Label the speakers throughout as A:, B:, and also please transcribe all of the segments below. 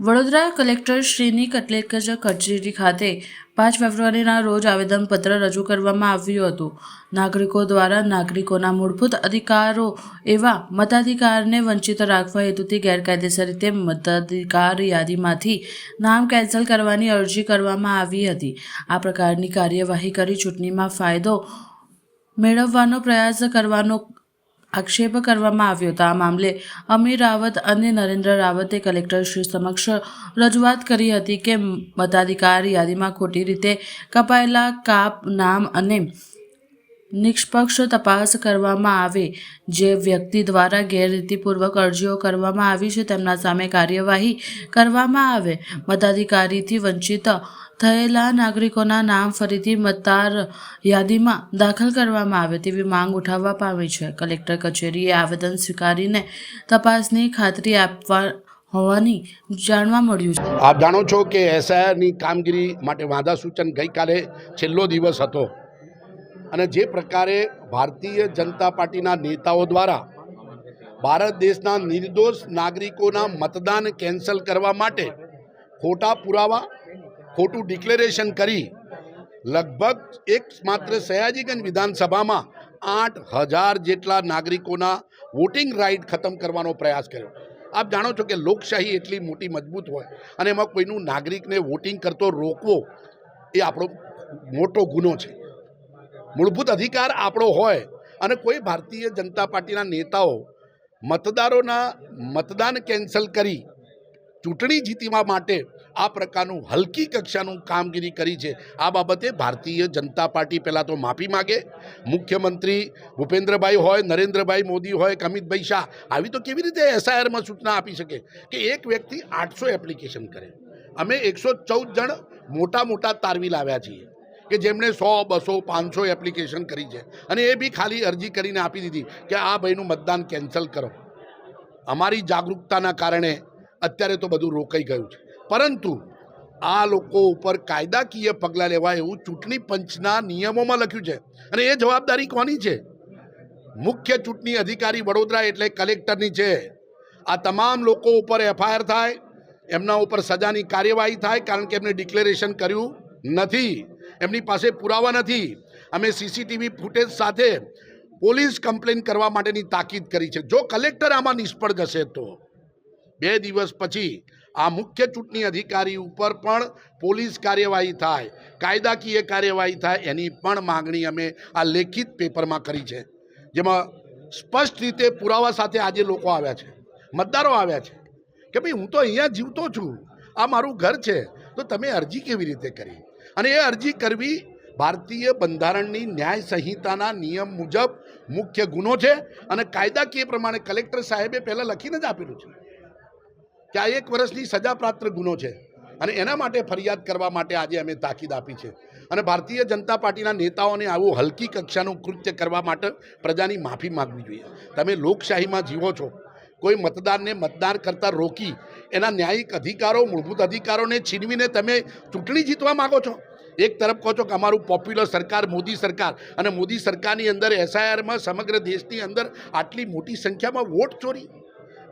A: Vadodara collector શ્રીની કટલેકજ કચેરી ખાતે પાંચ ફેબ્રુઆરીના રોજ આવેદનપત્ર રજૂ કરવામાં આવ્યું હતું. નાગરિકો દ્વારા નાગરિકોના મૂળભૂત અધિકારો એવા મતાધિકારને વંચિત રાખવા હેતુથી ગેરકાયદેસર રીતે મતાધિકાર યાદીમાંથી નામ કેન્સલ કરવાની અરજી કરવામાં આવી હતી. આ પ્રકારની કાર્યવાહી કરી ચૂંટણીમાં ફાયદો મેળવવાનો પ્રયાસ કરવાનો આક્ષેપ કરવામાં આવ્યો હતો. આ મામલે અમીર રાવત અને નરેન્દ્ર રાવતે કલેક્ટર શ્રી સમક્ષ રજૂઆત કરી હતી કે મતાધિકાર યાદીમાં ખોટી રીતે કપાયેલા કાપ, નામ અને નિષ્પક્ષ તપાસ કરવામાં આવે, જે વ્યક્તિ દ્વારા ગેરરીતિપૂર્વક અરજીઓ કરવામાં આવી છે, તેમના સામે કાર્યવાહી કરવામાં આવે. મતાધિકારીથી વંચિત થયેલા નાગરિકોના નામ ફરીથી મતદાર યાદીમાં દાખલ કરવામાં આવે તેવી માંગ ઉઠાવવા પામી છે. કલેક્ટર કચેરીએ આવેદન સ્વીકારીને તપાસની ખાતરી આપવા હોવાની જાણવા મળ્યું છે.
B: આપ જાણો છો કે એસઆઈઆરની કામગીરી માટે વાંધા સૂચન ગઈકાલે છેલ્લો દિવસ હતો અને જે પ્રકારે ભારતીય જનતા પાર્ટીના નેતાઓ દ્વારા ભારત દેશના નિર્દોષ નાગરિકોના મતદાન કેન્સલ કરવા માટે ખોટા પુરાવા ખોટું ડિક્લેરેશન કરી, લગભગ એક માત્ર સયાજીગંજ વિધાનસભામાં આઠ હજાર જેટલા નાગરિકોના વોટિંગ રાઇટ ખતમ કરવાનો પ્રયાસ કર્યો. આપ જાણો છો કે લોકશાહી એટલી મોટી મજબૂત હોય અને એમાં કોઈનું નાગરિકને વોટિંગ કરતો રોકવો એ આપણો મોટો ગુનો છે. મૂળભૂત અધિકાર આપણો હોય અને કોઈ ભારતીય જનતા પાર્ટીના નેતાઓ મતદારોના મતદાન કેન્સલ કરી ચૂંટણી જીતવા માટે આ પ્રકારનું હલકી કક્ષાનું કામગીરી કરી છે. આ બાબતે ભારતીય જનતા પાર્ટી પહેલાં તો માફી માગે. મુખ્યમંત્રી ભૂપેન્દ્રભાઈ હોય, નરેન્દ્રભાઈ મોદી હોય અમિતભાઈ શાહ, આવી તો કેવી રીતે એસઆઈઆરમાં સૂચના આપી શકે કે એક વ્યક્તિ આઠસો એપ્લિકેશન કરે? અમે એકસો ચૌદ જણ મોટા મોટા તારવી લાવ્યા છીએ કે જેમણે સો, બસો, પાંચસો એપ્લિકેશન કરી છે. અને એ બી ખાલી અરજી કરીને આપી દીધી કે આ ભાઈનું મતદાન કેન્સલ કરો. અમારી જાગૃતતાના કારણે અત્યારે તો બધું રોકાઈ ગયું છે. પરંતુ આ લોકો ઉપર કાયદાકીય પગલાં લેવાય એવું ચૂંટણી પંચના નિયમોમાં લખ્યું છે. અને એ જવાબદારી કોની છે? મુખ્ય ચૂંટણી અધિકારી વડોદરા એટલે કલેક્ટરની છે. આ તમામ લોકો ઉપર એફઆઈઆર થાય, એમના ઉપર સજાની કાર્યવાહી થાય, કારણ કે એમને ડિક્લેરેશન કર્યું નથી. એમની પાસે પુરાવા નથી. અમે સીસીટીવી ફૂટેજ સાથે પોલીસ કમ્પ્લેન કરવા માટેની તાકીદ કરી છે. જો કલેક્ટર આમાં નિષ્ફળ જશે તો. બે દિવસ પછી આ મુખ્ય ચૂંટણી અધિકારી ઉપર પણ પોલીસ કાર્યવાહી થાય, કાયદાકીય કાર્યવાહી થાય એની પણ માગણી અમે આ લેખિત પેપરમાં કરી છે. જેમાં સ્પષ્ટ રીતે પુરાવા સાથે આજે લોકો આવ્યા છે, મતદારો આવ્યા છે કે ભાઈ હું તો અહીંયા જીવતો છું, આ મારું ઘર છે, તો તમે અરજી કેવી રીતે કરી? અને એ અરજી કરવી ભારતીય બંધારણની ન્યાય સંહિતાના નિયમ મુજબ મુખ્ય ગુનો છે અને કાયદાકીય પ્રમાણે કલેક્ટર સાહેબે પહેલાં લખીને જ આપેલું છે. કે આ એક વર્ષની સજાપ્રાપ્ત ગુનો છે. અને એના માટે ફરિયાદ કરવા માટે આજે અમે તાકીદ આપી છે. અને ભારતીય જનતા પાર્ટીના નેતાઓને આવું હલકી કક્ષાનું કૃત્ય કરવા માટે પ્રજાની માફી માગવી જોઈએ. તમે લોકશાહીમાં જીવો છો. કોઈ મતદારને મતદાર કરતાં રોકી એના ન્યાયિક અધિકારો, મૂળભૂત અધિકારોને છીનવીને તમે ચૂંટણી જીતવા માગો છો? એક તરફ કહો છો કે અમારું પોપ્યુલર સરકાર, મોદી સરકાર અને મોદી સરકારની અંદર એસઆઈઆરમાં સમગ્ર દેશની અંદર આટલી મોટી સંખ્યામાં વોટ ચોરી?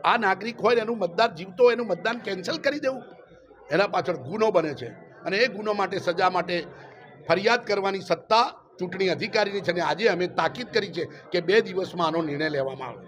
B: આ નાગરિક હોય એનું મતદાર જીવતો એનું મતદાન કેન્સલ કરી દેવું. એના પાછળ ગુનો બને છે. અને એ ગુનો માટે, સજા માટે ફરિયાદ કરવાની સત્તા ચૂંટણી અધિકારીની છે અને આજે અમે તાકીદ કરી છે કે બે દિવસમાં આનો નિર્ણય લેવામાં આવે.